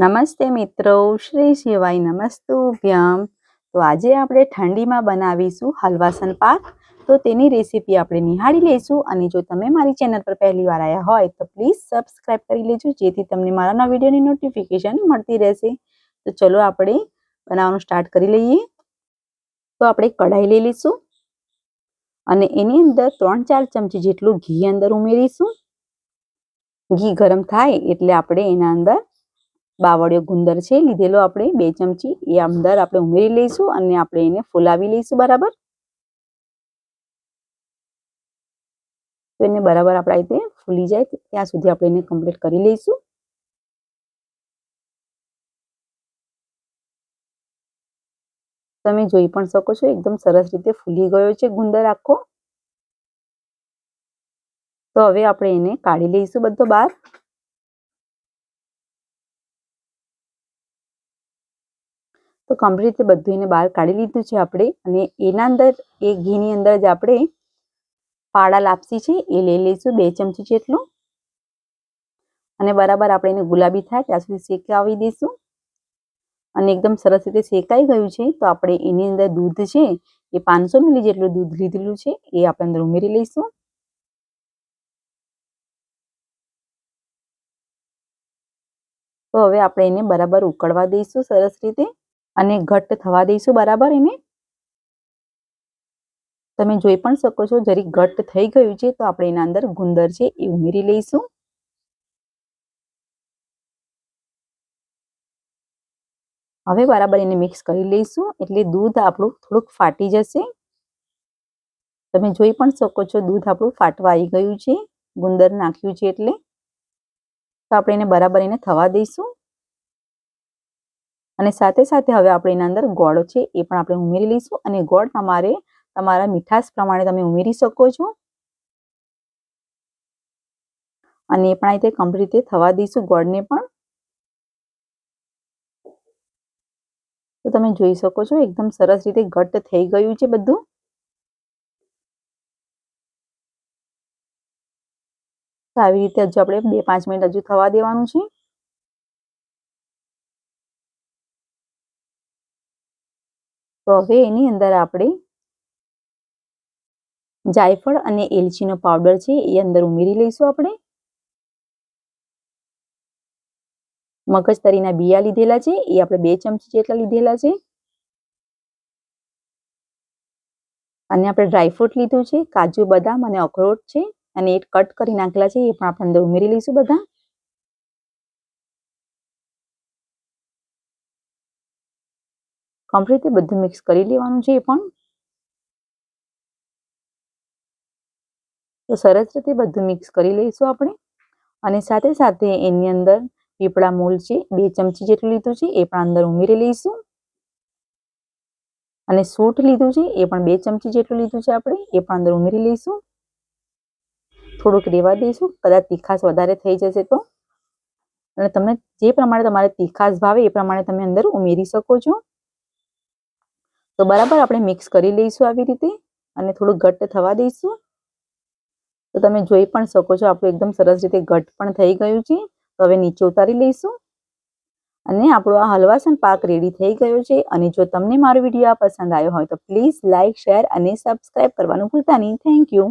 નમસ્તે મિત્રો, શ્રી શિવાય નમસ્તુભ્યમ. તો આજે આપણે ઠંડીમાં બનાવીશું હલવાસન પાક. તો તેની રેસીપી આપણે નિહાળી લઈશું અને જો તમે મારી ચેનલ પર પહેલી વાર આવ્યા હોય તો પ્લીઝ સબસ્ક્રાઇબ કરી લેજો, જેથી તમને મારા નવા વિડીયોની નોટિફિકેશન મળતી રહેશે. તો ચલો આપણે બનાવવાનું સ્ટાર્ટ કરી લઈએ. તો આપણે કઢાઈ લઈ લઈશું અને એની અંદર ત્રણ ચાર ચમચી જેટલું ઘી અંદર ઉમેરીશું. ઘી ગરમ થાય એટલે આપણે એના અંદર બાવળિયો ગુંદર છે, લીધેલો આપણે બે ચમચી. એ અંદર આપણે ઉમેરી લઈશું અને આપણે એને ફૂલાવી લઈશું બરાબર. તો એને બરાબર આપણા રીતે ફૂલી જાય. ત્યાં સુધી આપણે એને કમ્પ્લીટ કરી લઈશું. તમે જોઈ પણ શકો છો, એકદમ સરસ રીતે ફૂલી ગયો છે ગુંદર આખો. તો હવે આપણે એને કાઢી લઈશું બધો બહાર તો કમ્પ્લીટ રીતે બધું એને બહાર કાઢી લીધું છે આપણે અને એના અંદર, એ ઘીની અંદર જ આપણે પાડા લાપસી છે, એ લઈ લઈશું બે ચમચી જેટલું. અને બરાબર આપણે એને ગુલાબી થાય ત્યાં સુધી શેકાવી દઈશું. અને એકદમ સરસ રીતે શેકાઈ ગયું છે, તો આપણે એની અંદર દૂધ છે, એ પાંચસો મિલી જેટલું દૂધ લીધેલું છે, એ આપણે અંદર ઉમેરી લઈશું. તો હવે આપણે એને બરાબર ઉકળવા દઈશું સરસ રીતે. અને ઘટ્ટ થવા દઈશું, બરાબર એને? તમે જોઈ પણ શકો છો, જરી ઘટ્ટ થઈ ગયું છે, તો આપણે એના અંદર ગુંદર છે એ ઉમેરી લઈશું. હવે બરાબર એને મિક્સ કરી લઈશું, એટલે દૂધ આપણું થોડુંક ફાટી જશે. તમે જોઈ પણ શકો છો, દૂધ આપણું ફાટવા આવી ગયું છે, ગુંદર નાખ્યું છે એટલે. તો આપણે એને બરાબર એને થવા દઈશું. અને સાથે સાથે હવે આપણે એના અંદર ગોળ છે, એ પણ આપણે ઉમેરી લઈશું અને ગોળ તમારે, તમારા મીઠાશ પ્રમાણે તમે ઉમેરી શકો છો. અને એ પણ આ રીતે કમ્પ્લીટ રીતે થવા દઈશું ગોળને પણ. તો તમે જોઈ શકો છો, એકદમ સરસ રીતે ઘટ્ટ થઈ ગયું છે બધું. આવી રીતે હજુ આપણે બે પાંચ મિનિટ હજુ થવા દેવાનું છે. તો હવે એની અંદર આપણે જાયફળ અને એલચીનો પાવડર છે એ અંદર ઉમેરી લઈશું આપણે. મગજતરીના બિયા લીધેલા છે, એ આપણે બે ચમચી જેટલા લીધેલા છે. અને આપણે ડ્રાયફ્રૂટ લીધું છે, કાજુ બદામ અને અખરોટ છે, અને એ કટ કરી નાખેલા છે, એ પણ આપણે અંદર ઉમેરી લઈશું બધા. કમ્પ્લીટ બધું મિક્સ કરી લેવાનું છે એ પણ. તો સરસ રીતે બધું મિક્સ કરી લઈશું આપણે. અને સાથે સાથે એની અંદર પીપળા મૂળ છે, બે ચમચી જેટલું લીધું છે, એ પણ અંદર ઉમેરી લઈશું. અને સૂટ લીધું છે, એ પણ બે ચમચી જેટલું લીધું છે આપણે, એ પણ અંદર ઉમેરી લઈશું. થોડુંક રેવા દઈશું, કદાચ તીખાશ વધારે થઈ જશે તો. અને તમને જે પ્રમાણે તમારે તીખાશ ભાવે એ પ્રમાણે તમે અંદર ઉમેરી શકો છો. તો બરાબર આપણે મિક્સ કરી લઈશું આવી રીતે અને થોડું ઘટ્ટ થવા દઈશું. તો તમે જોઈ પણ શકો છો, આપણું એકદમ સરસ રીતે ઘટ પણ થઈ ગયું છે. તો હવે નીચે ઉતારી લઈશું. અને આપણો આ હલવાસન પાક રેડી થઈ ગયો છે. અને જો તમને મારો વીડિયો પસંદ આવ્યો હોય તો પ્લીઝ લાઇક શેર અને સબસ્ક્રાઇબ કરવાનું ભૂલતા નહીં. Thank you